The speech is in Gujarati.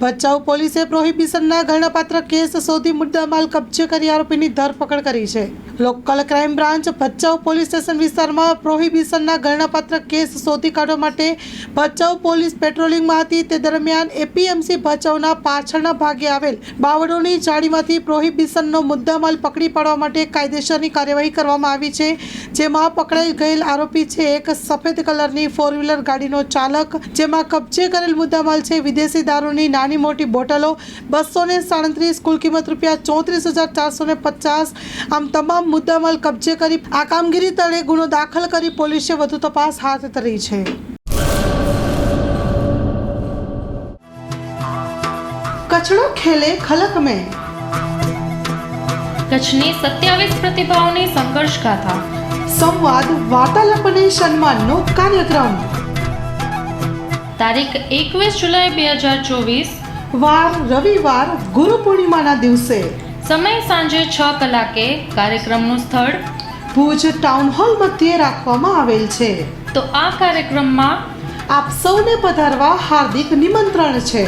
ભચાઉ પોલીસે પ્રોહિબિશનના ગણપાત્ર કેસ શોધી મુદ્દામાલ કબજે કરી આરોપીની ધરપકડ કરી છે. Local crime branch Bhachau police station વિસ્તારમાં પ્રોહિબિશનના ગણપાત્ર કેસ શોધી કાઢવા માટે ભચાઉ પોલીસ પેટ્રોલિંગમાં હતી. તે દરમિયાન એપીએમસી ભચાઉના પાછળના ભાગે આવેલ બાવળોની જાળીમાંથી પ્રોહિબિશનનો મુદ્દામાલ પકડી પાડવા માટે કાયદેસરની કાર્યવાહી કરવામાં આવી છે. જેમાં પકડાઈ ગયેલ આરોપી છે એક સફેદ કલરની ફોર વ્હીલર ગાડીનો ચાલક, જેમાં કબજે કરેલ મુદ્દામાલ છે વિદેશી દારૂની નાની મોટી બોટલો બસો ને સાડત્રીસ કુલ કિંમત રૂપિયા ચોત્રીસ હજાર ચારસો ને પચાસ. આમ તમામ મુદ્દામાલ કબજે કરી આ કામગીરી તળે ગુનો દાખલ કરી પોલીસે વધુ તપાસ હાથ ધરી છે. કચડો ખેલે ખલક મેં કચ્છની સત્યાવીસ પ્રતિભાઓની સંઘર્ષ ગાથા સંવાદ વાર્તાલાપ અને સન્માનનો કાર્યક્રમ. તારીખ એકવીસ જુલાઈ બે હજાર ચોવીસ. વાર રવિવાર ગુરુ પૂર્ણિમાના દિવસે. સમય સાંજે છ કલાકે કાર્યક્રમનું સ્થળ. ભુજ ટાઉન હોલ મધ્યે રાખવામાં આવેલ છે. તો આ કાર્યક્રમમાં આપ સૌને પધારવા હાર્દિક નિમંત્રણ છે.